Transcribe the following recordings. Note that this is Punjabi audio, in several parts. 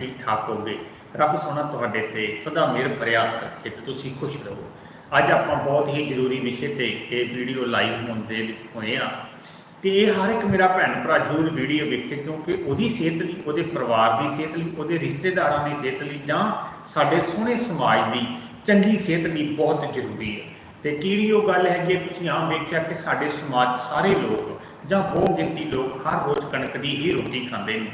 ਠੀਕ ਠਾਕ ਹੋਗੇ ਰੱਬ ਸੋਹਣਾ ਤੁਹਾਡੇ ਤੇ ਸਦਾ ਮਿਹਰ ਭਰਿਆ ਰੱਖੇ ਤੇ ਤੁਸੀਂ ਖੁਸ਼ ਰਹੋ। ਅੱਜ ਆਪਾਂ ਬਹੁਤ ਹੀ ਜ਼ਰੂਰੀ ਵਿਸ਼ੇ ਤੇ ਇਹ ਵੀਡੀਓ ਲਾਈਵ ਹੋਣ ਦੇ ਹੋਏ ਆ ਤੇ ਇਹ ਹਰ ਇੱਕ ਮੇਰਾ ਭੈਣ ਭਰਾ ਜ਼ਰੂਰ ਵੀਡੀਓ ਵੇਖੇ ਕਿਉਂਕਿ ਉਹਦੀ ਸਿਹਤ ਲਈ ਉਹਦੇ ਪਰਿਵਾਰ ਦੀ ਸਿਹਤ ਲਈ ਉਹਦੇ ਰਿਸ਼ਤੇਦਾਰਾਂ ਦੀ ਸਿਹਤ ਲਈ ਜਾਂ ਸਾਡੇ ਸੋਹਣੇ ਸਮਾਜ ਦੀ ਚੰਗੀ ਸਿਹਤ ਲਈ ਬਹੁਤ ਜ਼ਰੂਰੀ ਹੈ। ਤੇ ਕਿਹੜੀ ਉਹ ਗੱਲ ਹੈਗੀ ਹੈ, ਤੁਸੀਂ ਆਮ ਵੇਖਿਆ ਕਿ ਸਾਡੇ ਸਮਾਜ ਸਾਰੇ ਲੋਕ ਜਾਂ ਬਹੁਤ ਗਿਣਤੀ ਲੋਕ ਹਰ ਰੋਜ਼ ਕਣਕ ਦੀ ਹੀ ਰੋਟੀ ਖਾਂਦੇ ਨੇ।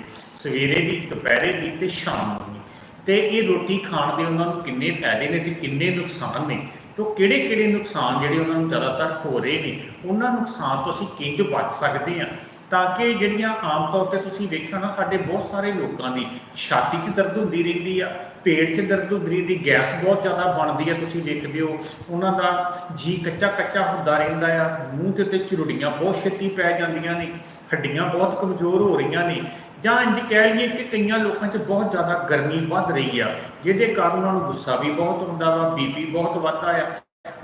ਸਵੇਰੇ ਵੀ, ਦੁਪਹਿਰੇ ਵੀ ਤੇ ਸ਼ਾਮ ਨੂੰ ਵੀ। ਤੇ ਇਹ ਰੋਟੀ ਖਾਣ ਦੇ ਉਹਨਾਂ ਨੂੰ ਕਿੰਨੇ ਫਾਇਦੇ ਨੇ ਤੇ ਕਿੰਨੇ ਨੁਕਸਾਨ ਨੇ? ਤੋਂ ਕਿਹੜੇ ਕਿਹੜੇ ਨੁਕਸਾਨ ਜਿਹੜੇ ਉਹਨਾਂ ਨੂੰ ਜ਼ਿਆਦਾਤਰ ਹੋ ਰਹੇ ਨੇ? ਉਹਨਾਂ ਨੁਕਸਾਨ ਤੋਂ ਅਸੀਂ ਕਿੰਜ ਬਚ ਸਕਦੇ ਹਾਂ? ਤਾਂ ਕਿ ਜਿਹੜੀਆਂ ਆਮ ਤੌਰ ਤੇ ਤੁਸੀਂ ਵੇਖਿਆ ਨਾ ਸਾਡੇ ਬਹੁਤ ਸਾਰੇ ਲੋਕਾਂ ਦੀ ਛਾਤੀ 'ਚ ਦਰਦ ਹੁੰਦੀ ਰਹਿੰਦੀ ਆ ਪੇਟ 'ਚ ਦਰਦ ਹੁੰਦੀ, ਦੀ ਗੈਸ ਬਹੁਤ ਜ਼ਿਆਦਾ ਬਣਦੀ ਹੈ, ਤੁਸੀਂ ਦੇਖਦੇ ਹੋ, ਉਹਨਾਂ ਦਾ ਜੀ ਕੱਚਾ ਕੱਚਾ ਹੁੰਦਾ ਰਹਿੰਦਾ ਆ, ਮੂੰਹ ਤੇ ਤੇ ਚੁਰੜੀਆਂ ਬਹੁਤ ਛੇਤੀ ਪੈ ਜਾਂਦੀਆਂ ਨੇ, ਹੱਡੀਆਂ ਬਹੁਤ ਕਮਜ਼ੋਰ ਹੋ ਰਹੀਆਂ ਨੇ, ਜਾਂ ਇੰਜ ਕਹਿ ਲਈਏ ਕਿ ਕਈਆਂ ਲੋਕਾਂ 'ਚ ਬਹੁਤ ਜ਼ਿਆਦਾ ਗਰਮੀ ਵੱਧ ਰਹੀ ਆ, ਜਿਹਦੇ ਕਾਰਨ ਉਹਨਾਂ ਨੂੰ ਗੁੱਸਾ ਵੀ ਬਹੁਤ ਹੁੰਦਾ ਵਾ ਬੀਪੀ ਬਹੁਤ ਵੱਧਦਾ ਆ,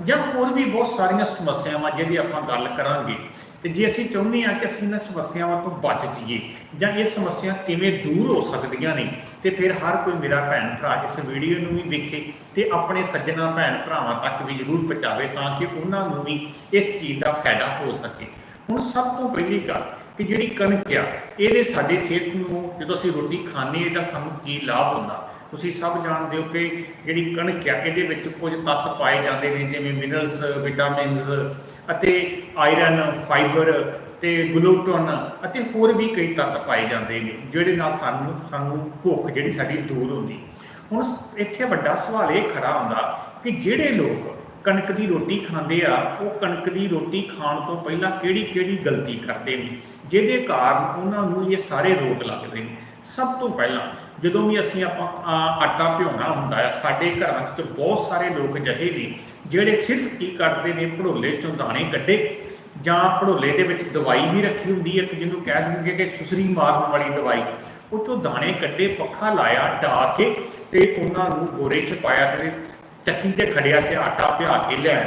ਜਾਂ ਹੋਰ ਵੀ ਬਹੁਤ ਸਾਰੀਆਂ ਸਮੱਸਿਆਵਾਂ ਜਿਹਦੀ ਆਪਾਂ ਗੱਲ ਕਰਾਂਗੇ। ਤੇ ਜੇ ਅਸੀਂ ਚਾਹੁੰਦੇ ਹਾਂ ਕਿ ਅਸੀਂ ਇਹਨਾਂ ਸਮੱਸਿਆਵਾਂ ਤੋਂ ਬਚ ਜਾਈਏ ਜਾਂ ਇਹ ਸਮੱਸਿਆ ਕਿਵੇਂ ਦੂਰ ਹੋ ਸਕਦੀਆਂ ਨੇ, ਤੇ ਫਿਰ ਹਰ ਕੋਈ ਮੇਰਾ ਭੈਣ ਭਰਾ ਇਸ ਵੀਡੀਓ ਨੂੰ ਵੀ ਵੇਖੇ ਤੇ ਆਪਣੇ ਸੱਜਣਾ ਭੈਣ ਭਰਾਵਾਂ ਤੱਕ ਵੀ ਜ਼ਰੂਰ ਪਹੁੰਚਾਵੇ ਤਾਂ ਕਿ ਉਹਨਾਂ ਨੂੰ ਵੀ ਇਸ ਚੀਜ਼ ਦਾ ਫਾਇਦਾ ਹੋ ਸਕੇ। ਹੁਣ ਸਭ ਤੋਂ ਪਹਿਲੀ ਗੱਲ ਕਿ ਜਿਹੜੀ ਕਣਕ ਆ, ਇਹਦੇ ਸਾਡੇ ਸਿਹਤ ਨੂੰ, ਜਦੋਂ ਅਸੀਂ ਰੋਟੀ ਖਾਂਦੇ ਹਾਂ ਤਾਂ ਸਾਨੂੰ ਕੀ ਲਾਭ ਹੁੰਦਾ? ਤੁਸੀਂ ਸਭ ਜਾਣਦੇ ਹੋ ਕਿ ਜਿਹੜੀ ਕਣਕ ਆ, ਇਹਦੇ ਵਿੱਚ ਕੁਝ ਤੱਤ ਪਾਏ ਜਾਂਦੇ ਨੇ, ਜਿਵੇਂ ਮਿਨਰਲਸ ਵਿਟਾਮਿਨਸ ਅਤੇ ਆਇਰਨ, ਫਾਈਬਰ ਤੇ ਗਲੂਟਨ ਅਤੇ ਹੋਰ ਵੀ ਕਈ ਤੱਤ ਪਾਏ ਜਾਂਦੇ ਨੇ, ਜਿਹੜੇ ਨਾਲ ਸਾਨੂੰ ਸਾਨੂੰ ਭੁੱਖ ਜਿਹੜੀ ਸਾਡੀ ਦੂਰ ਹੁੰਦੀ। ਹੁਣ ਇੱਥੇ ਵੱਡਾ ਸਵਾਲ ਇਹ ਖੜਾ ਹੁੰਦਾ ਕਿ ਜਿਹੜੇ ਲੋਕ ਕਣਕ ਦੀ ਰੋਟੀ ਖਾਂਦੇ ਆ, ਉਹ ਕਣਕ ਦੀ ਰੋਟੀ ਖਾਣ ਤੋਂ ਪਹਿਲਾਂ ਕਿਹੜੀ ਕਿਹੜੀ ਗਲਤੀ ਕਰਦੇ ਨੇ? ਜਿਹਦੇ ਕਾਰਨ ਉਹਨਾਂ ਨੂੰ ਇਹ ਸਾਰੇ ਰੋਗ ਲੱਗਦੇ ਨੇ। ਸਭ ਤੋਂ ਪਹਿਲਾਂ ਜਦੋਂ ਵੀ ਅਸੀਂ ਆਪਾਂ ਆਟਾ ਭਿਉਣਾ ਹੁੰਦਾ ਆ, ਸਾਡੇ ਘਰਾਂ 'ਚ ਬਹੁਤ ਸਾਰੇ ਲੋਕ ਅਜਿਹੇ ਨੇ, ਜਿਹੜੇ ਸਿਰਫ ਕੀ ਕਰਦੇ ਨੇ, ਭੜੋਲੇ ਚੋਂ ਦਾਣੇ ਕੱਢੇ, ਜਾਂ ਭੜੋਲੇ ਦੇ ਵਿੱਚ ਦਵਾਈ ਵੀ ਰੱਖੀ ਹੁੰਦੀ ਹੈ ਕਿ ਜਿਹਨੂੰ ਕਹਿ ਦਿੰਦੇ ਕਿ ਸੁਸਰੀ ਮਾਰਨ ਵਾਲੀ ਦਵਾਈ। ਉਹ ਚੋਂ ਦਾਣੇ ਕੱਢੇ, ਪੱਖਾ ਲਾਇਆ, ਢਾ ਕੇ ਤੇ ਉਹਨਾਂ ਨੂੰ ਬੋਰੇ 'ਚ ਪਾਇਆ ਤੇ ਚੱਕੀ ਤੇ ਖੜਿਆ ਤੇ ਆਟਾ ਭਿਆ ਕੇ ਲੈ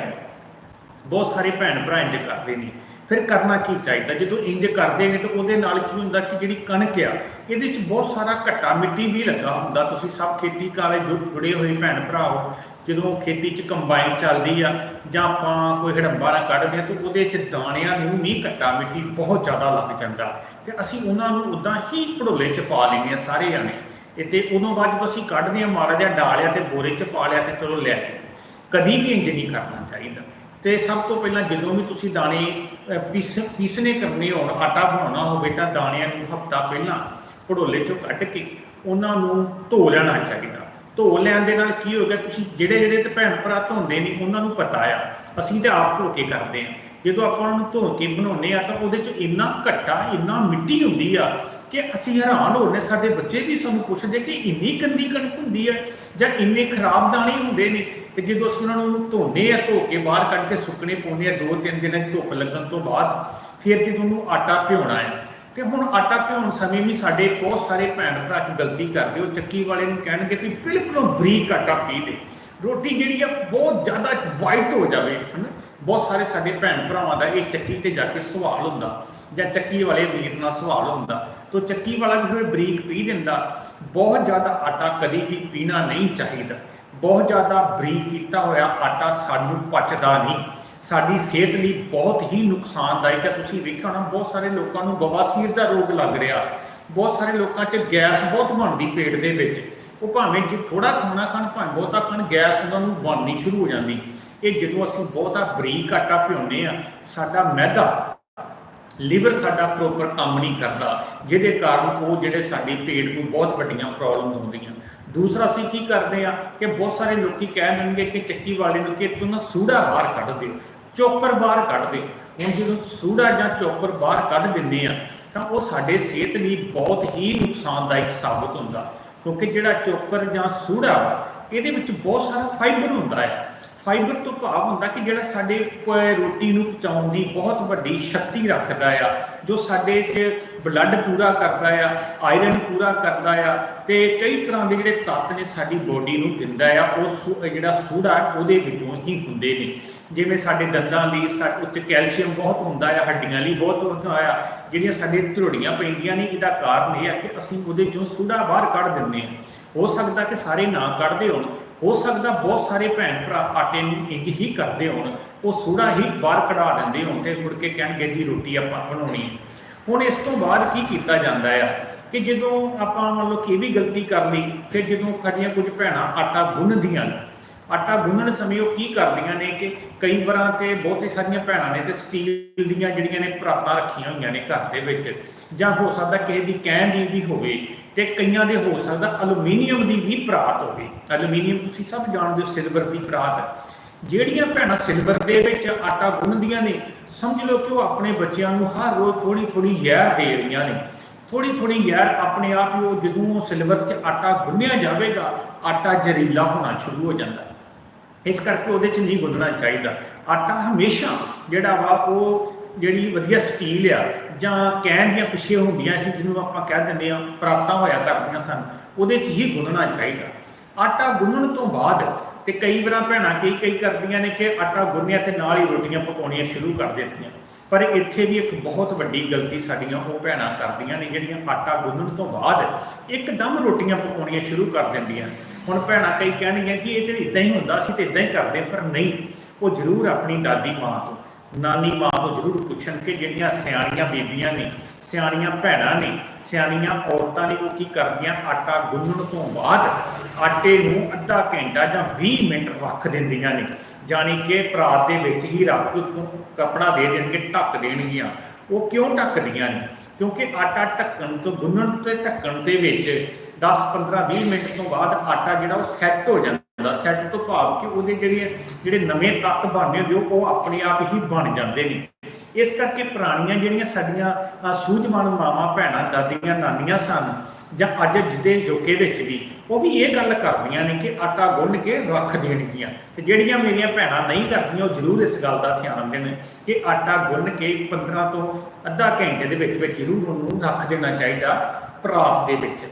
ਬਹੁਤ ਸਾਰੇ ਭੈਣ ਭਰਾ ਇੰਜ ਕਰਦੇ ਨੇ। ਫਿਰ ਕਰਨਾ ਕੀ ਚਾਹੀਦਾ? ਜਦੋਂ ਇੰਜ ਕਰਦੇ ਨੇ ਤਾਂ ਉਹਦੇ ਨਾਲ ਕੀ ਹੁੰਦਾ ਕਿ ਜਿਹੜੀ ਕਣਕ ਆ, ਇਹਦੇ ਵਿੱਚ ਬਹੁਤ ਸਾਰਾ ਘੱਟਾ ਮਿੱਟੀ ਵੀ ਲੱਗਾ ਹੁੰਦਾ। ਤੁਸੀਂ ਸਭ ਖੇਤੀ ਕਾਲੇ ਜੁੜੇ ਹੋਏ ਭੈਣ ਭਰਾ ਹੋ ਜਦੋਂ ਖੇਤੀ 'ਚ ਕੰਬਾਈਨ ਚੱਲਦੀ ਆ ਜਾਂ ਆਪਾਂ ਕੋਈ ਹੜੰਬਾ ਨਾਲ ਕੱਢਦੇ ਆ ਤਾਂ ਉਹਦੇ 'ਚ ਦਾਣਿਆਂ ਨੂੰ ਵੀ ਘੱਟਾ ਮਿੱਟੀ ਬਹੁਤ ਜ਼ਿਆਦਾ ਲੱਗ ਜਾਂਦਾ। ਤੇ ਅਸੀਂ ਉਹਨਾਂ ਨੂੰ ਉਦਾਂ ਹੀ ਭੜੋਲੇ 'ਚ ਪਾ ਲੈਂਦੇ ਆ ਸਾਰੇ ਜਾਣੇ। ਇਹ ਤੇ ਉਦੋਂ ਬਾਅਦ ਜਦੋਂ ਅਸੀਂ ਕੱਢਦੇ ਆ ਮਾੜਾ ਜਿਹਾ ਡਾਲਿਆ ਤੇ ਬੋਰੇ 'ਚ ਪਾ ਲਿਆ ਤੇ ਚਲੋ ਲੈ ਕੇ ਕਦੀ ਵੀ ਇੰਜ ਨਹੀਂ ਕਰਨਾ ਚਾਹੀਦਾ। ਤੇ ਸਭ ਤੋਂ ਪਹਿਲਾਂ ਜਦੋਂ ਵੀ ਤੁਸੀਂ ਦਾਣੇ ਪੀਸ ਪੀਸਨੇ ਕਰਨੇ ਹੋਣ, ਆਟਾ ਬਣਾਉਣਾ ਹੋਵੇ ਤਾਂ ਦਾਣਿਆਂ ਨੂੰ ਹਫਤਾ ਪਹਿਲਾਂ ਭੜੋਲੇ ਚੋਂ ਕੱਢ ਕੇ ਉਹਨਾਂ ਨੂੰ ਧੋ ਲੈਣਾ ਚਾਹੀਦਾ। ਧੋ ਲੈਣ ਦੇ ਨਾਲ ਕੀ ਹੋਗਾ ਤੁਸੀਂ ਜਿਹੜੇ ਜਿਹੜੇ ਤੇ ਭੈਣ ਭਰਾ ਧੋਂਦੇ ਨਹੀਂ ਉਹਨਾਂ ਨੂੰ ਪਤਾ ਆ। ਅਸੀਂ ਤਾਂ ਆਪ ਧੋ ਕੇ ਕਰਦੇ ਆ। ਜਦੋਂ ਆਪਾਂ ਉਹਨਾਂ ਨੂੰ ਧੋ ਕੇ ਬਣਾਉਂਦੇ ਆ ਤਾਂ ਉਹਦੇ 'ਚ ਇੰਨਾ ਘੱਟਾ, ਇੰਨਾ ਮਿੱਟੀ ਹੁੰਦੀ ਆ ਕਿ ਅਸੀਂ ਹੈਰਾਨ ਹੋ ਰਹੇ ਸਾਡੇ ਬੱਚੇ ਵੀ ਸਾਨੂੰ ਪੁੱਛਦੇ ਕਿ ਇੰਨੀ ਗੰਦੀ ਕਣਕ ਹੁੰਦੀ ਹੈ ਜਾਂ ਇੰਨੇ ਖਰਾਬ ਦਾਣੇ ਹੁੰਦੇ ਨੇ ਤੇ ਜਦੋਂ ਅਸੀਂ ਉਹਨਾਂ ਨੂੰ ਧੋਨੇ ਆ, ਧੋ ਕੇ ਬਾਹਰ ਕੱਢ ਕੇ ਸੁੱਕਣੇ ਪਾਉਂਦੇ ਆ ਦੋ ਤਿੰਨ ਦਿਨਾਂ ਧੁੱਪ ਲੱਗਣ ਤੋਂ ਬਾਅਦ, ਫਿਰ ਜਦੋਂ ਉਹਨੂੰ ਆਟਾ ਭਿਉਣਾ ਹੈ। ਤੇ ਹੁਣ ਆਟਾ ਭਿਉਣ ਸਮੇਂ ਵੀ ਸਾਡੇ ਬਹੁਤ ਸਾਰੇ ਭੈਣ ਭਰਾ 'ਚ ਗਲਤੀ ਕਰਦੇ, ਉਹ ਚੱਕੀ ਵਾਲੇ ਨੂੰ ਕਹਿਣਗੇ ਕਿ ਬਿਲਕੁਲ ਬਰੀਕ ਆਟਾ ਪੀ ਦੇ। ਰੋਟੀ ਜਿਹੜੀ ਆ, ਬਹੁਤ ਜ਼ਿਆਦਾ ਵਾਈਟ ਹੋ ਜਾਵੇ, ਹਨਾ? ਬਹੁਤ ਸਾਰੇ ਸਾਡੇ ਭੈਣ ਭਰਾਵਾਂ ਦਾ ਇਹ ਚੱਕੀ ਤੇ ਜਾ ਕੇ ਸਵਾਲ ਹੁੰਦਾ ਜਾਂ ਚੱਕੀ ਵਾਲੇ ਵੀਰ ਨਾਲ ਸਵਾਲ ਹੁੰਦਾ। ਤੋ ਚੱਕੀ ਵਾਲਾ ਵੀ ਫਿਰ ਬਰੀਕ ਪੀ ਦਿੰਦਾ। ਬਹੁਤ ਜ਼ਿਆਦਾ ਆਟਾ ਕਦੀ ਵੀ ਪੀਣਾ ਨਹੀਂ ਚਾਹੀਦਾ। ਬਹੁਤ ਜ਼ਿਆਦਾ ਬਰੀਕ ਕੀਤਾ ਹੋਇਆ ਆਟਾ ਸਾਨੂੰ ਪਚਦਾ ਨਹੀਂ। ਸਾਡੀ ਸਿਹਤ ਲਈ ਬਹੁਤ ਹੀ ਨੁਕਸਾਨਦਾਇਕ ਹੈ। ਤੁਸੀਂ ਵੇਖਿਆ ਹੋਣਾ, ਬਹੁਤ ਸਾਰੇ ਲੋਕਾਂ ਨੂੰ ਬਵਾਸੀਰ ਦਾ ਰੋਗ ਲੱਗ ਰਿਹਾ। ਬਹੁਤ ਸਾਰੇ ਲੋਕਾਂ 'ਚ ਗੈਸ ਬਹੁਤ ਬਣਦੀ ਪੇਟ ਦੇ ਵਿੱਚ। ਉਹ ਭਾਵੇਂ ਜੇ ਥੋੜਾ ਖਾਣਾ ਖਾਣ, ਭਾਵੇਂ ਬਹੁਤਾ ਖਾਣ, ਗੈਸ ਉਹਨਾਂ ਨੂੰ ਬਣਨੀ ਸ਼ੁਰੂ ਹੋ ਜਾਂਦੀ। ਇਹ ਜਦੋਂ ਅਸੀਂ ਬਹੁਤਾ ਬਰੀਕ ਆਟਾ ਭਿਉਂਦੇ ਆ ਸਾਡਾ ਮੈਦਾ ਲੀਵਰ ਸਾਡਾ ਪ੍ਰੋਪਰ ਕੰਮ ਨਹੀਂ ਕਰਦਾ। ਜਿਹਦੇ ਕਾਰਨ ਉਹ ਜਿਹੜੇ ਸਾਡੇ ਪੇਟ ਨੂੰ ਬਹੁਤ ਵੱਡੀਆਂ ਪ੍ਰੋਬਲਮਸ ਹੁੰਦੀਆਂ ਦੂਸਰਾ ਅਸੀਂ ਕੀ ਕਰਦੇ ਆ ਕਿ ਬਹੁਤ ਸਾਰੇ ਲੋਕੀ ਕਹਿ ਦੇਣਗੇ ਕਿ ਚੱਕੀ ਵਾਲੇ ਨੂੰ ਕਿ ਤੂੰ ਨਾ ਸੂੜਾ ਬਾਹਰ ਕੱਢ ਦੇ, ਚੋਕਰ ਬਾਹਰ ਕੱਢ ਦੇ। ਹੁਣ ਜਦੋਂ ਸੂੜਾ ਜਾਂ ਚੋਕਰ ਬਾਹਰ ਕੱਢ ਦਿੰਦੇ ਆ ਤਾਂ ਉਹ ਸਾਡੇ ਸਿਹਤ ਲਈ ਬਹੁਤ ਹੀ ਨੁਕਸਾਨਦਾਇਕ ਸਾਬਤ ਹੁੰਦਾ। ਕਿਉਂਕਿ ਜਿਹੜਾ ਚੋਕਰ ਜਾਂ ਸੂੜਾ ਵਾ, ਇਹਦੇ ਵਿੱਚ ਬਹੁਤ ਸਾਰਾ ਫਾਈਬਰ ਹੁੰਦਾ ਹੈ। ਫਾਈਬਰ ਤੋਂ ਭਾਵ ਹੁੰਦਾ ਕਿ ਜਿਹੜਾ ਸਾਡੇ ਪ- ਰੋਟੀ ਨੂੰ ਪਚਾਉਣ ਦੀ ਬਹੁਤ ਵੱਡੀ ਸ਼ਕਤੀ ਰੱਖਦਾ ਆ, ਜੋ ਸਾਡੇ 'ਚ ਬਲੱਡ ਪੂਰਾ ਕਰਦਾ ਆ ਆਇਰਨ ਪੂਰਾ ਕਰਦਾ ਆ, ਤੇ ਕਈ ਤਰ੍ਹਾਂ ਦੇ ਜਿਹੜੇ ਤੱਤ ਨੇ ਸਾਡੀ ਬੋਡੀ ਨੂੰ ਦਿੰਦਾ ਆ, ਉਹ ਸੂ- ਜਿਹੜਾ ਸੂੜਾ ਉਹਦੇ ਵਿੱਚੋਂ ਹੀ ਹੁੰਦੇ ਨੇ। ਜਿਵੇਂ ਸਾਡੇ ਦੰਦਾਂ ਲਈ ਸਾਡੇ ਉੱਤੇ ਕੈਲਸ਼ੀਅਮ ਬਹੁਤ ਹੁੰਦਾ ਆ, ਹੱਡੀਆਂ ਲਈ ਬਹੁਤ ਹੁੰਦਾ ਆ, ਜਿਹੜੀਆਂ ਸਾਡੇ ਝੁਰੜੀਆਂ ਪੈਂਦੀਆਂ ਨੇ, ਇਹਦਾ ਕਾਰਨ ਇਹ ਆ ਕਿ ਅਸੀਂ ਉਹਦੇ ਚੋਂ ਸੂੜਾ ਬਾਹਰ ਕੱਢ ਦਿੰਦੇ ਹਾਂ। ਹੋ ਸਕਦਾ ਕਿ ਸਾਰੇ ਨਾ ਕੱਢਦੇ ਹੋਣ ਹੋ ਸਕਦਾ ਬਹੁਤ ਸਾਰੇ ਭੈਣ ਭਰਾ ਆਟੇ ਨੂੰ ਇੰਜ ਹੀ ਕਰਦੇ ਹੋਣ, ਉਹ ਸੂੜਾ ਹੀ ਬਾਹਰ ਕਢਾ ਦਿੰਦੇ ਹੋਣ ਤੇ ਮੁੜ ਕੇ ਕਹਿਣਗੇ ਜੀ ਰੋਟੀ ਆਪਾਂ ਬਣਾਉਣੀ ਹੈ। ਹੁਣ ਇਸ ਤੋਂ ਬਾਅਦ ਕੀ ਕੀਤਾ ਜਾਂਦਾ ਆ ਕਿ ਜਦੋਂ ਆਪਾਂ ਮੰਨ ਲਓ ਕਿ ਇਹ ਵੀ ਗਲਤੀ ਕਰ ਲਈ, ਫਿਰ ਜਦੋਂ ਸਾਡੀਆਂ ਕੁਝ ਭੈਣਾਂ ਆਟਾ ਗੁੰਨਦੀਆਂ ਨੇ ਆਟਾ ਗੁੰਨਣ ਸਮੇਂ ਉਹ ਕੀ ਕਰਦੀਆਂ ਨੇ ਕਿ ਕਈ ਵਾਰਾਂ ਤੇ ਬਹੁਤੇ ਸਾਰੀਆਂ ਭੈਣਾਂ ਨੇ ਤੇ ਸਟੀਲ ਦੀਆਂ ਜਿਹੜੀਆਂ ਨੇ ਪਰਾਤਾਂ ਰੱਖੀਆਂ ਹੋਈਆਂ ਨੇ ਘਰ ਦੇ ਵਿੱਚ, ਜਾਂ ਹੋ ਸਕਦਾ ਕਿਸੇ ਦੀ ਕਹਿਣ ਦੀ ਵੀ ਹੋਵੇ ਤੇ ਕਈਆਂ ਦੇ ਹੋ ਸਕਦਾ ਐਲੂਮੀਨੀਅਮ ਦੀ ਵੀ ਪਰਾਤ ਹੋਵੇ। ਅਲੂਮੀਨੀਅਮ ਤੁਸੀਂ ਸਭ ਜਾਣਦੇ ਹੋ ਸਿਲਵਰ ਦੀ ਪਰਾਤ। ਜਿਹੜੀਆਂ ਭੈਣਾਂ ਸਿਲਵਰ ਦੇ ਵਿੱਚ ਆਟਾ ਗੁੰਨਦੀਆਂ ਨੇ, ਸਮਝ ਲਓ ਕਿ ਉਹ ਆਪਣੇ ਬੱਚਿਆਂ ਨੂੰ ਹਰ ਰੋਜ਼ ਥੋੜੀ ਥੋੜੀ ਜ਼ਹਿਰ ਦੇ ਰਹੀਆਂ ਨੇ। ਥੋੜੀ ਥੋੜੀ ਜ਼ਹਿਰ ਆਪਣੇ ਆਪ ਹੀ ਉਹ ਜਦੋਂ ਸਿਲਵਰ 'ਚ ਆਟਾ ਗੁੰਨਿਆ ਜਾਵੇਗਾ, ਆਟਾ ਜ਼ਹਿਰੀਲਾ ਹੋਣਾ ਸ਼ੁਰੂ ਹੋ ਜਾਂਦਾ। ਇਸ ਕਰਕੇ ਉਹਦੇ 'ਚ ਨਹੀਂ ਗੁੰਦਣਾ ਚਾਹੀਦਾ। ਆਟਾ ਹਮੇਸ਼ਾ ਜਿਹੜਾ ਵਾ, ਉਹ ਜਿਹੜੀ ਵਧੀਆ ਸਟੀਲ ਆ, ਜਾਂ ਕਹਿਣ ਦੀਆਂ ਪਿੱਛੇ ਹੁੰਦੀਆਂ ਸੀ, ਜਿਹਨੂੰ ਆਪਾਂ ਕਹਿ ਦਿੰਦੇ ਆ ਪ੍ਰਾਪਤਾਂ ਹੋਇਆ ਕਰਦੀਆਂ ਸਨ, ਉਹਦੇ 'ਚ ਹੀ ਗੁੰਨਣਾ ਚਾਹੀਦਾ। ਆਟਾ ਗੁੰਨਣ ਤੋਂ ਬਾਅਦ ਤੇ ਕਈ ਵਾਰਾਂ ਭੈਣਾਂ ਕਈ ਕਈ ਕਰਦੀਆਂ ਨੇ ਕਿ ਆਟਾ ਗੁੰਨਿਆ ਤੇ ਨਾਲ ਹੀ ਰੋਟੀਆਂ ਪਕਾਉਣੀਆਂ ਸ਼ੁਰੂ ਕਰ ਦਿੱਤੀਆਂ। ਪਰ ਇੱਥੇ ਵੀ ਇੱਕ ਬਹੁਤ ਵੱਡੀ ਗਲਤੀ ਸਾਡੀਆਂ ਉਹ ਭੈਣਾਂ ਕਰਦੀਆਂ ਨੇ ਜਿਹੜੀਆਂ ਆਟਾ ਗੁੰਨਣ ਤੋਂ ਬਾਅਦ ਇੱਕਦਮ ਰੋਟੀਆਂ ਪਕਾਉਣੀਆਂ ਸ਼ੁਰੂ ਕਰ ਦਿੰਦੀਆਂ। ਹੁਣ ਭੈਣਾਂ ਕਈ ਕਹਿਣਗੀਆਂ ਕਿ ਇਹ ਤੇ ਇਦਾਂ ਹੀ ਹੁੰਦਾ ਸੀ ਤੇ ਇਦਾਂ ਹੀ ਕਰਦੇ ਪਰ ਨਹੀਂ। ਉਹ ਜ਼ਰੂਰ ਆਪਣੀ ਦਾਦੀ ਮਾਂ ਤੋਂ, ਨਾਨੀ ਮਾਂ ਤੋਂ ਜ਼ਰੂਰ ਪੁੱਛਣ ਕਿ ਜਿਹੜੀਆਂ ਸਿਆਣੀਆਂ ਬੀਬੀਆਂ ਨੇ, ਸਿਆਣੀਆਂ ਭੈਣਾਂ ਨੇ, ਸਿਆਣੀਆਂ ਔਰਤਾਂ ਨੇ, ਉਹ ਕੀ ਕਰਦੀਆਂ? ਆਟਾ ਗੁੰਨਣ ਤੋਂ ਬਾਅਦ ਆਟੇ ਨੂੰ ਅੱਧਾ ਘੰਟਾ ਜਾਂ 20 ਮਿੰਟ ਰੱਖ ਦਿੰਦੀਆਂ ਨੇ। ਜਾਣੀ ਕਿ ਪਰਾਤ ਦੇ ਵਿੱਚ ਹੀ ਰੱਖ ਕੇ ਉੱਤੋਂ ਕਪੜਾ ਦੇ ਦੇਣਗੇ, ਢੱਕ ਦੇਣਗੀਆਂ। ਉਹ ਕਿਉਂ ਢੱਕਦੀਆਂ ਨੇ? ਕਿਉਂਕਿ ਆਟਾ ਢੱਕਣ ਤੋਂ ਗੁੰਨਣ ਤੇ ਢੱਕਣ ਦੇ ਵਿੱਚ 10 15 20 ਮਿੰਟ ਤੋਂ ਬਾਅਦ ਆਟਾ ਜਿਹੜਾ ਉਹ ਸੈੱਟ ਹੋ ਜਾਂਦਾ। ਸੈੱਟ ਤੋਂ ਭਾਵ ਕਿ ਉਹਦੇ ਜਿਹੜੇ ਜਿਹੜੇ ਨਵੇਂ ਤੱਤ ਬਣਨੇ ਹੁੰਦੇ ਉਹ- ਉਹ ਆਪਣੇ ਆਪ ਹੀ ਬਣ ਜਾਂਦੇ ਨੇ। ਇਸ ਕਰਕੇ ਪੁਰਾਣੀਆਂ ਜਿਹੜੀਆਂ ਸਾਡੀਆਂ ਸੂਝਵਾਨ ਮਾਵਾਂ, ਭੈਣਾਂ, ਦਾਦੀਆਂ, ਨਾਨੀਆਂ ਸਨ, ਜਾਂ ਅੱਜ ਦੇ ਜੋਕੇ ਵਿੱਚ ਵੀ, ਉਹ ਵੀ ਇਹ ਗੱਲ ਕਰਦੀਆਂ ਨੇ ਕਿ ਆਟਾ ਗੁੰਨ ਕੇ ਰੱਖ ਦੇਣਗੀਆਂ। ਤੇ ਜਿਹੜੀਆਂ ਮੇਰੀਆਂ ਭੈਣਾਂ ਨਹੀਂ ਕਰਦੀਆਂ, ਉਹ ਜ਼ਰੂਰ ਇਸ ਗੱਲ ਦਾ ਧਿਆਨ ਦੇਣ ਕਿ ਆਟਾ ਗੁੰਨ ਕੇ 15 ਤੋਂ ਅੱਧਾ ਘੰਟੇ ਦੇ ਵਿੱਚ ਵਿੱਚ ਜ਼ਰੂਰ ਉਹਨੂੰ ਰੱਖ ਦੇਣਾ ਚਾਹੀਦਾ ਪਰਾਤ ਦੇ ਵਿੱਚ।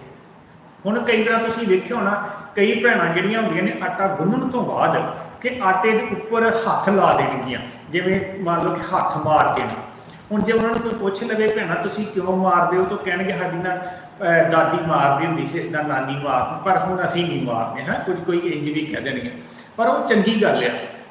ਹੁਣ ਕਈ ਵਾਰ ਤੁਸੀਂ ਵੇਖਿਓ ਨਾ ਕਈ ਭੈਣਾਂ ਜਿਹੜੀਆਂ ਹੁੰਦੀਆਂ ਨੇ, ਆਟਾ ਗੁੰਨਣ ਤੋਂ ਬਾਅਦ ਕਿ ਆਟੇ ਦੇ ਉੱਪਰ ਹੱਥ ਲਾ ਦੇਣਗੀਆਂ। ਜਿਵੇਂ ਮੰਨ ਲਓ ਕਿ ਹੱਥ ਮਾਰ ਦੇਣਾ। ਹੁਣ ਜੇ ਉਹਨਾਂ ਨੂੰ ਕੋਈ ਪੁੱਛ ਲਵੇ, ਭੈਣਾਂ, ਤੁਸੀਂ ਕਿਉਂ ਮਾਰਦੇ ਹੋ? ਤਾਂ ਕਹਿਣਗੇ, ਸਾਡੀ ਨਾ ਦਾਦੀ ਮਾਰਦੀ ਹੁੰਦੀ ਸੀ ਇਸ ਨਾਲ ਨਾਨੀ ਮਾਰਦੀ, ਪਰ ਹੁਣ ਅਸੀਂ ਨਹੀਂ ਮਾਰਦੇ, ਹਾਂ? ਕੁਝ ਕੋਈ ਇੰਜ ਵੀ ਕਹਿ ਦੇਣਗੇ। ਪਰ ਉਹ ਚੰਗੀ ਗੱਲ ਆ,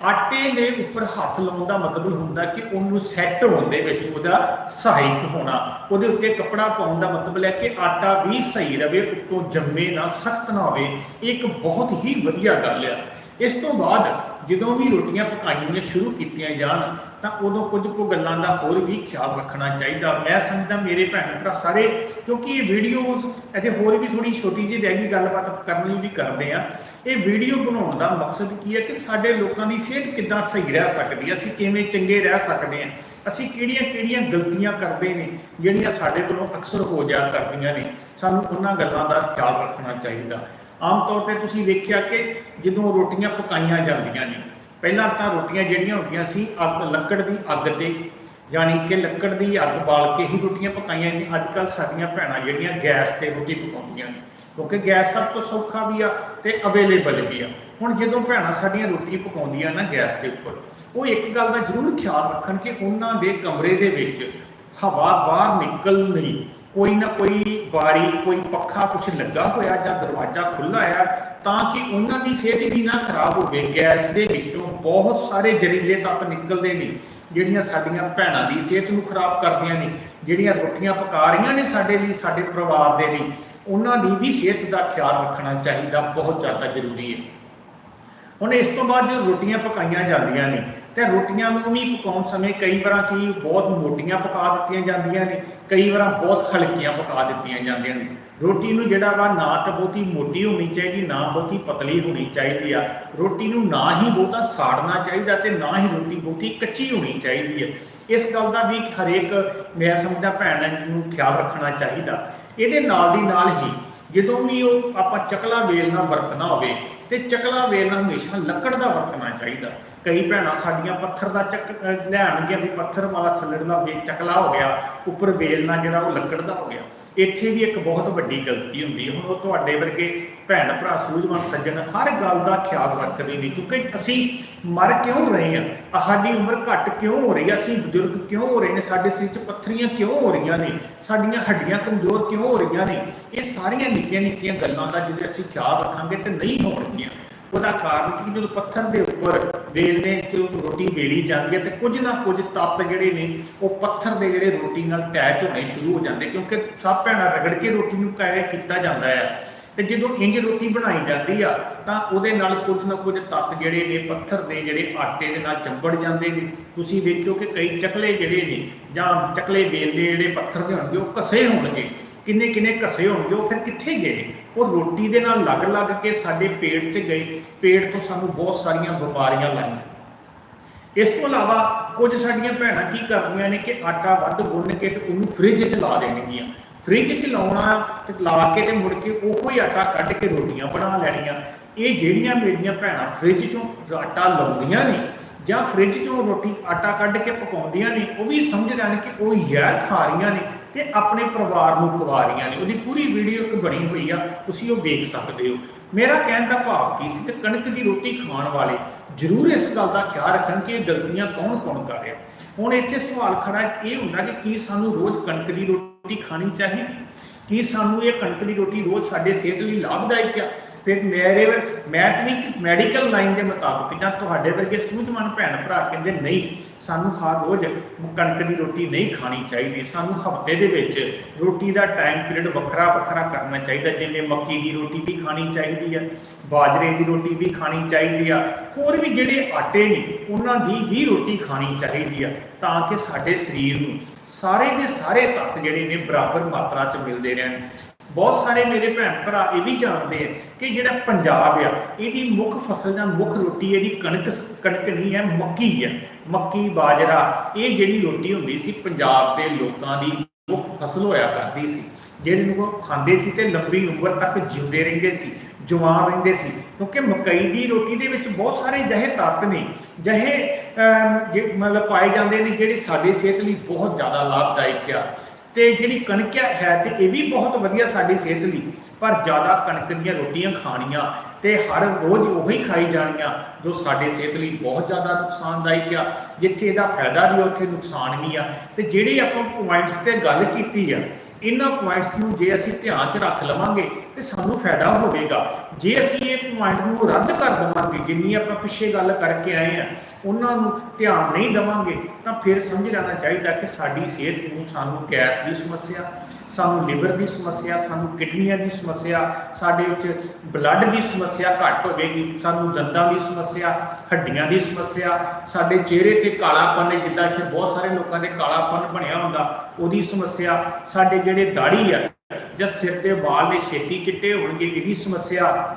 ਆਟੇ ਦੇ ਉੱਪਰ ਹੱਥ ਲਾਉਣ ਦਾ ਮਤਲਬ ਹੁੰਦਾ ਕਿ ਉਹਨੂੰ ਸੈੱਟ ਹੋਣ ਦੇ ਵਿੱਚ ਉਹਦਾ ਸਹਾਇਕ ਹੋਣਾ। ਉਹਦੇ ਉੱਤੇ ਕੱਪੜਾ ਪਾਉਣ ਦਾ ਮਤਲਬ ਹੈ ਕਿ ਆਟਾ ਵੀ ਸਹੀ ਰਵੇ, ਉੱਤੋਂ ਜੰਮੇ ਨਾ, ਸਖਤ ਨਾ ਹੋਵੇ। ਇਹ ਇੱਕ ਬਹੁਤ ਹੀ ਵਧੀਆ ਗੱਲ ਆ। ਇਸ ਤੋਂ ਬਾਅਦ ਜਦੋਂ ਵੀ ਰੋਟੀਆਂ ਪਕਾਈਆਂ ਸ਼ੁਰੂ ਕੀਤੀਆਂ ਜਾਣ, ਤਾਂ ਉਦੋਂ ਕੁਝ ਕੁ ਗੱਲਾਂ ਦਾ ਹੋਰ ਵੀ ਖਿਆਲ ਰੱਖਣਾ ਚਾਹੀਦਾ। ਮੈਂ ਸਮਝਦਾ ਮੇਰੇ ਭੈਣ ਭਰਾ ਸਾਰੇ, ਕਿਉਂਕਿ ਇਹ ਵੀਡੀਓਜ਼ ਅਜੇ ਹੋਰ ਵੀ ਥੋੜੀ ਛੋਟੀ ਜਿਹੀ ਰਹਿ ਗਈ, ਗੱਲਬਾਤ ਕਰਨ ਲਈ ਵੀ ਕਰਦੇ ਆ। ਇਹ ਵੀਡੀਓ ਬਣਾਉਣ ਦਾ ਮਕਸਦ ਕੀ ਹੈ ਕਿ ਸਾਡੇ ਲੋਕਾਂ ਦੀ ਸਿਹਤ ਕਿੱਦਾਂ ਸਹੀ ਰਹਿ ਸਕਦੀ ਹੈ? ਅਸੀਂ ਕਿਵੇਂ ਚੰਗੇ ਰਹਿ ਸਕਦੇ ਹਾਂ? ਅਸੀਂ ਕਿਹੜੀਆਂ ਕਿਹੜੀਆਂ ਗਲਤੀਆਂ ਕਰਦੇ ਨੇ, ਜਿਹੜੀਆਂ ਸਾਡੇ ਕੋਲੋਂ ਅਕਸਰ ਹੋ ਜਾ ਕਰਦੀਆਂ ਨੇ? ਸਾਨੂੰ ਉਹਨਾਂ ਗੱਲਾਂ ਦਾ ਖਿਆਲ ਰੱਖਣਾ ਚਾਹੀਦਾ। ਆਮ ਤੌਰ ਤੇ ਤੁਸੀਂ ਵੇਖਿਆ ਕਿ ਜਦੋਂ ਰੋਟੀਆਂ ਪਕਾਈਆਂ ਜਾਂਦੀਆਂ ਨੇ, ਪਹਿਲਾਂ ਤਾਂ ਰੋਟੀਆਂ ਜਿਹੜੀਆਂ ਹੁੰਦੀਆਂ ਸੀ ਅੱਗ, ਲੱਕੜ ਦੀ ਅੱਗ ਤੇ, ਯਾਨੀ ਕਿ ਲੱਕੜ ਦੀ ਅੱਗ ਬਾਲ ਕੇ ਹੀ ਰੋਟੀਆਂ ਪਕਾਈਆਂ ਨੇ ਅੱਜ ਕੱਲ ਸਾਡੀਆਂ ਭੈਣਾਂ ਜਿਹੜੀਆਂ ਗੈਸ ਤੇ ਰੋਟੀ ਪਕਾਉਂਦੀਆਂ ਨੇ, ਕਿਉਂਕਿ ਗੈਸ ਸਭ ਤੋਂ ਸੌਖਾ ਵੀ ਆ ਤੇ ਅਵੇਲੇਬਲ ਵੀ ਆ। ਹੁਣ ਜਦੋਂ ਭੈਣਾਂ ਸਾਡੀਆਂ ਰੋਟੀ ਪਕਾਉਂਦੀਆਂ ਨਾ ਗੈਸ ਦੇ ਉੱਪਰ, ਉਹ ਇੱਕ ਗੱਲ ਦਾ ਜ਼ਰੂਰ ਖਿਆਲ ਰੱਖਣ ਕਿ ਉਹਨਾਂ ਦੇ ਕਮਰੇ ਦੇ ਵਿੱਚ ਹਵਾ ਬਾਹਰ ਨਿਕਲ ਨਹੀਂ ਕੋਈ ਨਾ ਕੋਈ ਬਾਰੀ ਕੋਈ ਪੱਖਾ ਕੁਝ ਲੱਗਾ ਹੋਇਆ ਜਾਂ ਦਰਵਾਜ਼ਾ ਖੁੱਲਾ ਆ ਤਾਂ ਕਿ ਉਹਨਾਂ ਦੀ ਸਿਹਤ ਵੀ ਨਾ ਖਰਾਬ ਹੋਵੇ। ਗੈਸ ਦੇ ਵਿੱਚੋਂ ਬਹੁਤ ਸਾਰੇ ਜ਼ਹਿਰੀਲੇ ਤੱਤ ਨਿਕਲਦੇ ਨੇ, ਜਿਹੜੀਆਂ ਸਾਡੀਆਂ ਭੈਣਾਂ ਦੀ ਸਿਹਤ ਨੂੰ ਖਰਾਬ ਕਰਦੀਆਂ ਨੇ, ਜਿਹੜੀਆਂ ਰੋਟੀਆਂ ਪਕਾ ਰਹੀਆਂ ਨੇ ਸਾਡੇ ਲਈ, ਸਾਡੇ ਪਰਿਵਾਰ ਦੇ ਲਈ। ਉਹਨਾਂ ਦੀ ਵੀ ਸਿਹਤ ਦਾ ਖਿਆਲ ਰੱਖਣਾ ਚਾਹੀਦਾ, ਬਹੁਤ ਜ਼ਿਆਦਾ ਜ਼ਰੂਰੀ ਹੈ। ਹੁਣ ਇਸ ਤੋਂ ਬਾਅਦ ਜਦੋਂ ਰੋਟੀਆਂ ਪਕਾਈਆਂ ਜਾਂਦੀਆਂ ਨੇ, ਤੇ ਰੋਟੀਆਂ ਨੂੰ ਵੀ ਪਕਾਉਣ ਸਮੇਂ ਕਈ ਵਾਰਾਂ ਕੀ ਬਹੁਤ ਮੋਟੀਆਂ ਪਕਾ ਦਿੱਤੀਆਂ ਜਾਂਦੀਆਂ ਨੇ ਕਈ ਵਾਰਾਂ ਬਹੁਤ ਹਲਕੀਆਂ ਪਕਾ ਦਿੱਤੀਆਂ ਜਾਂਦੀਆਂ ਨੇ। ਰੋਟੀ ਨੂੰ ਜਿਹੜਾ ਵਾ ਨਾ ਤਾਂ ਬਹੁਤੀ ਮੋਟੀ ਹੋਣੀ ਚਾਹੀਦੀ, ਨਾ ਬਹੁਤੀ ਪਤਲੀ ਹੋਣੀ ਚਾਹੀਦੀ ਆ। ਰੋਟੀ ਨੂੰ ਨਾ ਹੀ ਬਹੁਤਾ ਸਾੜਨਾ ਚਾਹੀਦਾ ਤੇ ਨਾ ਹੀ ਰੋਟੀ ਬਹੁਤੀ ਕੱਚੀ ਹੋਣੀ ਚਾਹੀਦੀ ਹੈ ਇਸ ਗੱਲ ਦਾ ਵੀ ਹਰੇਕ ਮੈਂ ਸਮਝਦਾ ਭੈਣ ਨੂੰ ਖਿਆਲ ਰੱਖਣਾ ਚਾਹੀਦਾ। ਇਹਦੇ ਨਾਲ ਦੀ ਨਾਲ ਹੀ ਜਦੋਂ ਵੀ ਉਹ ਆਪਾਂ ਚਕਲਾ ਵੇਲ ਨਾਲ ਵਰਤਣਾ ਹੋਵੇ ਤੇ ਚਕਲਾ ਵੇਲ ਨਾਲ ਹਮੇਸ਼ਾ ਲੱਕੜ ਦਾ ਵਰਤਣਾ ਚਾਹੀਦਾ। ਕਈ ਭੈਣਾਂ ਸਾਡੀਆਂ ਪੱਥਰ ਦਾ ਚੱਕ, ਅਹ, ਲੈਣਗੀਆਂ ਵੀ ਪੱਥਰ ਵਾਲਾ ਥੱਲੜਲਾ ਵੇ, ਚਕਲਾ ਹੋ ਗਿਆ, ਉੱਪਰ ਵੇਲ ਨਾਲ ਜਿਹੜਾ ਉਹ ਲੱਕੜ ਦਾ ਹੋ ਗਿਆ। ਇੱਥੇ ਵੀ ਇੱਕ ਬਹੁਤ ਵੱਡੀ ਗਲਤੀ ਹੁੰਦੀ ਹੈ। ਹੁਣ ਉਹ ਤੁਹਾਡੇ ਵਰਗੇ ਭੈਣ ਭਰਾ, ਸੂਝਵਾਨ ਸੱਜਣ ਹਰ ਗੱਲ ਦਾ ਖਿਆਲ ਰੱਖਦੇ ਨੇ, ਕਿਉਂਕਿ ਅਸੀਂ ਮਰ ਕਿਉਂ ਰਹੇ ਆ ਸਾਡੀ ਉਮਰ ਘੱਟ ਕਿਉਂ ਹੋ ਰਹੀ ਹੈ? ਅਸੀਂ ਬਜ਼ੁਰਗ ਕਿਉਂ ਹੋ ਰਹੇ ਨੇ? ਸਾਡੇ ਸਿਰ 'ਚ ਪੱਥਰੀਆਂ ਕਿਉਂ ਹੋ ਰਹੀਆਂ ਨੇ? ਸਾਡੀਆਂ ਹੱਡੀਆਂ ਕਮਜ਼ੋਰ ਕਿਉਂ ਹੋ ਰਹੀਆਂ ਨੇ? ਇਹ ਸਾਰੀਆਂ ਨਿੱਕੀਆਂ ਨਿੱਕੀਆਂ ਗੱਲਾਂ ਦਾ ਜੇ ਅਸੀਂ ਖਿਆਲ ਰੱਖਾਂਗੇ ਤੇ ਨਹੀਂ ਹੋਣਗੀਆਂ। ਉਹਦਾ ਕਾਰਨ ਕਿ? ਜਦੋਂ ਪੱਥਰ ਦੇ ਉੱਪਰ ਵੇਲਦੇ ਚ ਰੋਟੀ ਵੇਲੀ ਜਾਂਦੀ ਹੈ ਤੇ ਕੁਝ ਨਾ ਕੁਝ ਤੱਤ ਜਿਹੜੇ ਨੇ, ਉਹ ਪੱਥਰ ਦੇ ਜਿਹੜੇ ਰੋਟੀ ਨਾਲ ਅਟੈਚ ਹੋਣੇ ਸ਼ੁਰੂ ਹੋ ਜਾਂਦੇ, ਕਿਉਂਕਿ ਸਭ ਭੈਣਾਂ ਰਗੜ ਕੇ ਰੋਟੀ ਨੂੰ ਕਾਇਰੇ ਕੀਤਾ ਜਾਂਦਾ ਹੈ। ਤੇ ਜਦੋਂ ਇੰਜ ਰੋਟੀ ਬਣਾਈ ਜਾਂਦੀ ਆ, ਤਾਂ ਉਹਦੇ ਨਾਲ ਕੁਝ ਨਾ ਕੁਝ ਤੱਤ ਜਿਹੜੇ ਨੇ, ਪੱਥਰ ਦੇ ਜਿਹੜੇ ਆਟੇ ਦੇ ਨਾਲ ਚੰਬੜ ਜਾਂਦੇ ਨੇ। ਤੁਸੀਂ ਵੇਖਿਓ ਕਿ ਕਈ ਚਕਲੇ ਜਿਹੜੇ ਨੇ ਜਾਂ ਚਕਲੇ ਵੇਲੇ ਜਿਹੜੇ ਪੱਥਰ ਦੇ ਹੋਣਗੇ, ਉਹ ਕਸੇ ਹੋਣਗੇ। ਕਿੰਨੇ ਕਿੰਨੇ ਘਸੇ ਹੋਣਗੇ, ਉਹ ਫਿਰ ਕਿੱਥੇ ਗਏ? ਉਹ ਰੋਟੀ ਦੇ ਨਾਲ ਲੱਗ ਲੱਗ ਕੇ ਸਾਡੇ ਪੇਟ 'ਚ ਗਏ। ਪੇਟ ਤੋਂ ਸਾਨੂੰ ਬਹੁਤ ਸਾਰੀਆਂ ਬਿਮਾਰੀਆਂ ਲਾਈਆਂ। ਇਸ ਤੋਂ ਇਲਾਵਾ ਕੁਝ ਸਾਡੀਆਂ ਭੈਣਾਂ ਕੀ ਕਰਦੀਆਂ ਨੇ ਕਿ ਆਟਾ ਵੱਧ ਗੁੰਨ ਕੇ ਤੇ ਉਹਨੂੰ ਫ੍ਰਿਜ 'ਚ ਲਾ ਦੇਣਗੀਆਂ। ਫ੍ਰਿਜ 'ਚ ਲਾਉਣਾ ਤੇ ਲਾ ਕੇ ਤੇ ਮੁੜ ਕੇ ਉਹੋ ਹੀ ਆਟਾ ਕੱਢ ਕੇ ਰੋਟੀਆਂ ਬਣਾ ਲੈਣੀਆਂ। ਇਹ ਜਿਹੜੀਆਂ ਮੇਰੀਆਂ ਭੈਣਾਂ ਫ੍ਰਿਜ 'ਚੋਂ ਆਟਾ ਲਾਉਂਦੀਆਂ ਨੇ ਜਾਂ ਫ੍ਰਿਜ 'ਚੋਂ ਰੋਟੀ, ਆਟਾ ਕੱਢ ਕੇ ਪਕਾਉਂਦੀਆਂ ਨੇ, ਉਹ ਵੀ ਸਮਝ ਲੈਣ ਕਿ ਉਹ ਯਾਰ ਖਾ ਰਹੀਆਂ ਨੇ ਤੇ ਆਪਣੇ ਪਰਿਵਾਰ ਨੂੰ ਖਵਾ ਰਹੀਆਂ ਨੇ। ਉਹਦੀ ਪੂਰੀ ਵੀਡੀਓ ਇੱਕ ਬਣੀ ਹੋਈ ਆ, ਤੁਸੀਂ ਉਹ ਵੇਖ ਸਕਦੇ ਹੋ। ਮੇਰਾ ਕਹਿਣ ਦਾ ਭਾਵ ਕੀ ਸੀ ਕਿ ਕਣਕ ਦੀ ਰੋਟੀ ਖਾਣ ਵਾਲੇ ਜ਼ਰੂਰ ਇਸ ਗੱਲ ਦਾ ਖਿਆਲ ਰੱਖਣ ਕਿ ਇਹ ਗਲਤੀਆਂ ਕੌਣ ਕੌਣ ਕਰ ਰਿਹਾ। ਹੁਣ ਇੱਥੇ ਸਵਾਲ ਖੜਾ ਇਹ ਹੁੰਦਾ ਕਿ ਕੀ ਸਾਨੂੰ ਰੋਜ਼ ਕਣਕ ਦੀ ਰੋਟੀ ਖਾਣੀ ਚਾਹੀਦੀ? ਕੀ ਸਾਨੂੰ ਇਹ ਕਣਕ ਦੀ ਰੋਟੀ ਰੋਜ਼ ਸਾਡੇ ਸਿਹਤ ਲਈ ਲਾਭਦਾਇਕ ਆ? ਫਿਰ ਮੇਰੇ ਵਰ- ਮੈਂ ਤਾਂ ਨਹੀਂ ਕਿ ਮੈਡੀਕਲ ਲਾਈਨ ਦੇ ਮੁਤਾਬਕ ਜਾਂ ਤੁਹਾਡੇ ਵਰਗੇ ਸੂਝਵਾਨ ਭੈਣ ਭਰਾ ਕਹਿੰਦੇ ਨਹੀਂ, ਸਾਨੂੰ ਹਰ ਰੋਜ਼ ਕਣਕ ਦੀ ਰੋਟੀ ਨਹੀਂ ਖਾਣੀ ਚਾਹੀਦੀ, ਸਾਨੂੰ ਹਫ਼ਤੇ ਦੇ ਵਿੱਚ ਰੋਟੀ ਦਾ ਟਾਈਮ ਪੀਰੀਅਡ ਵੱਖਰਾ ਵੱਖਰਾ ਕਰਨਾ ਚਾਹੀਦਾ, ਜਿਵੇਂ ਮੱਕੀ ਦੀ ਰੋਟੀ ਵੀ ਖਾਣੀ ਚਾਹੀਦੀ ਆ, ਬਾਜਰੇ ਦੀ ਰੋਟੀ ਵੀ ਖਾਣੀ ਚਾਹੀਦੀ ਆ, ਹੋਰ ਵੀ ਜਿਹੜੇ ਆਟੇ ਨੇ, ਉਹਨਾਂ ਦੀ ਵੀ ਰੋਟੀ ਖਾਣੀ ਚਾਹੀਦੀ ਆ, ਤਾਂ ਕਿ ਸਾਡੇ ਸਰੀਰ ਨੂੰ ਸਾਰੇ ਦੇ ਸਾਰੇ ਤੱਤ ਜਿਹੜੇ ਨੇ ਬਰਾਬਰ ਮਾਤਰਾ 'ਚ ਮਿਲਦੇ ਰਹਿਣ। ਬਹੁਤ ਸਾਰੇ ਮੇਰੇ ਭੈਣ ਭਰਾ ਇਹ ਵੀ ਜਾਣਦੇ ਆ ਕਿ ਜਿਹੜਾ ਪੰਜਾਬ ਆ ਇਹਦੀ ਮੁੱਖ ਫਸਲ ਜਾਂ ਮੁੱਖ ਰੋਟੀ ਇਹਦੀ ਕਣਕ ਕਣਕ ਨਹੀਂ ਹੈ ਮੱਕੀ ਹੈ। ਮੱਕੀ ਬਾਜਰਾ ਇਹ ਜਿਹੜੀ ਰੋਟੀ ਹੁੰਦੀ ਸੀ ਪੰਜਾਬ ਦੇ ਲੋਕਾਂ ਦੀ ਮੁੱਖ ਫਸਲ ਹੋਇਆ ਕਰਦੀ ਸੀ। ਜਿਹੜੇ ਨੂੰ ਖਾਂਦੇ ਸੀ ਤੇ ਲੰਬੀ ਉਮਰ ਤੱਕ ਜਿਉਂਦੇ ਰਹਿੰਦੇ ਸੀ ਜਵਾਨ ਰਹਿੰਦੇ ਸੀ ਕਿਉਂਕਿ ਮਕਈ ਦੀ ਰੋਟੀ ਦੇ ਵਿੱਚ ਬਹੁਤ ਸਾਰੇ ਜਿਹੇ ਤੱਤ ਨੇ ਜਹੇ ਅਮ, ਮਤਲਬ ਪਾਏ ਜਾਂਦੇ ਨੇ ਜਿਹੜੇ ਸਾਡੀ ਸਿਹਤ ਲਈ ਬਹੁਤ ਜ਼ਿਆਦਾ ਲਾਭਦਾਇਕ ਆ। ਤੇ ਜਿਹੜੀ ਕਣਕ ਹੈ ਤੇ ਇਹ ਵੀ ਬਹੁਤ ਵਧੀਆ ਸਾਡੀ ਸਿਹਤ ਲਈ। ਪਰ ਜ਼ਿਆਦਾ ਕਣਕ ਦੀਆਂ ਰੋਟੀਆਂ ਖਾਣੀਆਂ ਤੇ ਹਰ ਰੋਜ਼ ਉਹੀ ਖਾਈ ਜਾਣੀਆਂ ਜੋ ਸਾਡੇ ਸਿਹਤ ਲਈ ਬਹੁਤ ਜ਼ਿਆਦਾ ਨੁਕਸਾਨਦਾਇਕ ਆ। ਜਿੱਥੇ ਇਹਦਾ ਫਾਇਦਾ ਵੀ ਆ, ਉੱਥੇ ਨੁਕਸਾਨ ਵੀ ਆ। ਤੇ ਜਿਹੜੀ ਆਪਾਂ ਪੁਆਇੰਟਸ ਤੇ ਗੱਲ ਕੀਤੀ ਆ ਇਹਨਾਂ ਪੁਆਇੰਟਸ ਨੂੰ ਜੇ ਅਸੀਂ ਧਿਆਨ 'ਚ ਰੱਖ ਲਵਾਂਗੇ ਤੇ ਸਾਨੂੰ ਫਾਇਦਾ ਹੋਵੇਗਾ। ਜੇ ਅਸੀਂ ਇਹ ਪੁਆਇੰਟ ਨੂੰ ਰੱਦ ਕਰ ਦੇਵਾਂਗੇ, ਜਿੰਨੀ ਆਪਾਂ ਪਿੱਛੇ ਗੱਲ ਕਰਕੇ ਆਏ ਆ ਉਹਨਾਂ ਨੂੰ ਧਿਆਨ ਨਹੀਂ ਦੇਵਾਂਗੇ, ਤਾਂ ਫਿਰ ਸਮਝ ਲੈਣਾ ਚਾਹੀਦਾ ਕਿ ਸਾਡੀ ਸਿਹਤ ਨੂੰ, ਸਾਨੂੰ ਗੈਸ ਦੀ ਸਮੱਸਿਆ ਸਾਨੂੰ ਲਿਵਰ ਦੀ ਸਮੱਸਿਆ, ਸਾਨੂੰ ਕਿਡਨੀਆਂ ਦੀ ਸਮੱਸਿਆ, ਸਾਡੇ ਵਿੱਚ ਬਲੱਡ ਦੀ ਸਮੱਸਿਆ ਘੱਟ ਹੋਵੇਗੀ, ਸਾਨੂੰ ਦੰਦਾਂ ਦੀ ਸਮੱਸਿਆ, ਹੱਡੀਆਂ ਦੀ ਸਮੱਸਿਆ, ਸਾਡੇ ਚਿਹਰੇ ਤੇ ਕਾਲਾਪਨ ਜਿੱਦਾਂ ਇੱਥੇ ਬਹੁਤ ਸਾਰੇ ਲੋਕਾਂ ਦੇ ਕਾਲਾਪਨ ਬਣਿਆ ਹੁੰਦਾ, ਉਹਦੀ ਸਮੱਸਿਆ, ਸਾਡੇ ਜਿਹੜੇ ਦਾੜੀ ਆ, ਜਾਂ ਸਿਰ ਦੇ ਵਾਲ ਨੇ ਛੇਤੀ ਚਿੱਟੇ ਹੋਣਗੇ, ਇਹਦੀ ਸਮੱਸਿਆ,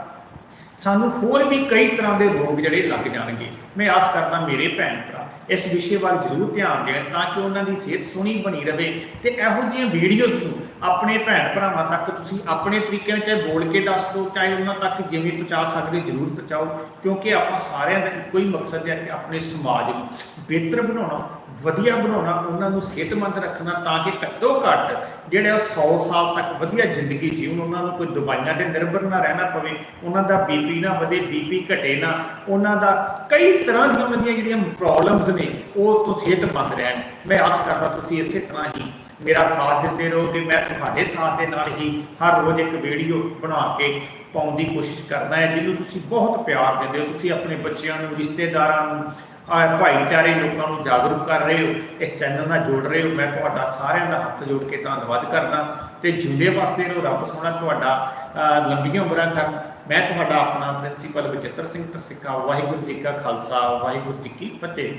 ਸਾਨੂੰ ਹੋਰ ਵੀ ਕਈ ਤਰ੍ਹਾਂ ਦੇ ਰੋਗ ਜਿਹੜੇ ਲੱਗ ਜਾਣਗੇ। ਮੈਂ ਆਸ ਕਰਦਾ ਮੇਰੇ ਭੈਣ ਭਰਾ ਇਸ ਵਿਸ਼ੇ ਵੱਲ ਜ਼ਰੂਰ ਧਿਆਨ ਦੇਣ, ਤਾਂ ਕਿ ਉਹਨਾਂ ਦੀ ਸਿਹਤ ਸੋਹਣੀ ਬਣੀ ਰਹੇ ਤੇ ਇਹੋ ਜਿਹੀਆਂ ਵੀਡੀਓਜ਼ ਨੂੰ ਆਪਣੇ ਭੈਣ ਭਰਾਵਾਂ ਤੱਕ ਤੁਸੀਂ ਆਪਣੇ ਤਰੀਕੇ ਨਾਲ ਚਾਹੇ ਬੋਲ ਕੇ ਦੱਸ ਦਿਓ, ਚਾਹੇ ਉਹਨਾਂ ਤੱਕ ਜਿਵੇਂ ਪਹੁੰਚਾ ਸਕਦੇ ਜ਼ਰੂਰ ਪਹੁੰਚਾਓ, ਕਿਉਂਕਿ ਆਪਾਂ ਸਾਰਿਆਂ ਦਾ ਇੱਕੋ ਹੀ ਮਕਸਦ ਹੈ ਕਿ ਆਪਣੇ ਸਮਾਜ ਨੂੰ ਬਿਹਤਰ ਬਣਾਉਣਾ ਵਧੀਆ ਬਣਾਉਣਾ, ਉਹਨਾਂ ਨੂੰ ਸਿਹਤਮੰਦ ਰੱਖਣਾ ਤਾਂ ਕਿ ਘੱਟੋ ਘੱਟ ਜਿਹੜੇ ਉਹ 100 ਸਾਲ ਤੱਕ ਵਧੀਆ ਜ਼ਿੰਦਗੀ ਜੀਉਣ ਉਹਨਾਂ ਨੂੰ ਕੋਈ ਦਵਾਈਆਂ ਤੇ ਨਿਰਭਰ ਨਾ ਰਹਿਣਾ ਪਵੇ, ਉਹਨਾਂ ਦਾ ਬੀਪੀ ਨਾ ਵਧੇ ਬੀਪੀ ਘਟੇ ਨਾ, ਉਹਨਾਂ ਦਾ ਕਈ ਤਰ੍ਹਾਂ ਦੀਆਂ ਉਹਨਾਂ ਦੀਆਂ ਜਿਹੜੀਆਂ ਪ੍ਰੋਬਲਮਸ ਨੇ, ਉਹ ਤੋਂ ਸਿਹਤਮੰਦ ਰਹਿਣ। ਮੈਂ ਆਸ ਕਰਦਾ ਤੁਸੀਂ ਇਸੇ ਤਰ੍ਹਾਂ ਹੀ ਮੇਰਾ ਸਾਥ ਦਿੰਦੇ ਰਹੋਗੇ ਮੈਂ ਤੁਹਾਡੇ ਸਾਥ ਦੇ ਨਾਲ ਹੀ ਹਰ ਰੋਜ਼ ਇੱਕ ਵੀਡੀਓ ਬਣਾ ਕੇ ਪਾਉਣ ਦੀ ਕੋਸ਼ਿਸ਼ ਕਰਦਾ ਹਾਂ, ਜਿਹਨੂੰ ਤੁਸੀਂ ਬਹੁਤ ਪਿਆਰ ਦਿੰਦੇ ਹੋ। ਤੁਸੀਂ ਆਪਣੇ ਬੱਚਿਆਂ ਨੂੰ, ਰਿਸ਼ਤੇਦਾਰਾਂ ਨੂੰ ਆਹ ਭਾਈਚਾਰੇ ਲੋਕਾਂ ਨੂੰ ਜਾਗਰੂਕ ਕਰ ਰਹੇ ਹੋ, ਇਸ ਚੈਨਲ ਨਾਲ ਜੋੜ ਰਹੇ ਹੋ, ਮੈਂ ਤੁਹਾਡਾ ਸਾਰਿਆਂ ਦਾ ਹੱਥ ਜੋੜ ਕੇ ਧੰਨਵਾਦ ਕਰਦਾ। ਤੇ ਜਿਉਂਦੇ ਵਾਸਤੇ ਰਹੋ ਰੱਬ ਸੋਹਣਾ ਤੁਹਾਡਾ ਲੰਬੀਆਂ ਉਮਰਾਂ ਕਰਨ, ਮੈਂ ਤੁਹਾਡਾ ਆਪਣਾ ਪ੍ਰਿੰਸੀਪਲ ਬਚਿੱਤਰ ਸਿੰਘ ਤਰਸਿੱਕਾ, ਵਾਹਿਗੁਰੂ ਜੀ ਕਾ ਖਾਲਸਾ, ਵਾਹਿਗੁਰੂ ਜੀ ਕੀ ਫਤਿਹ।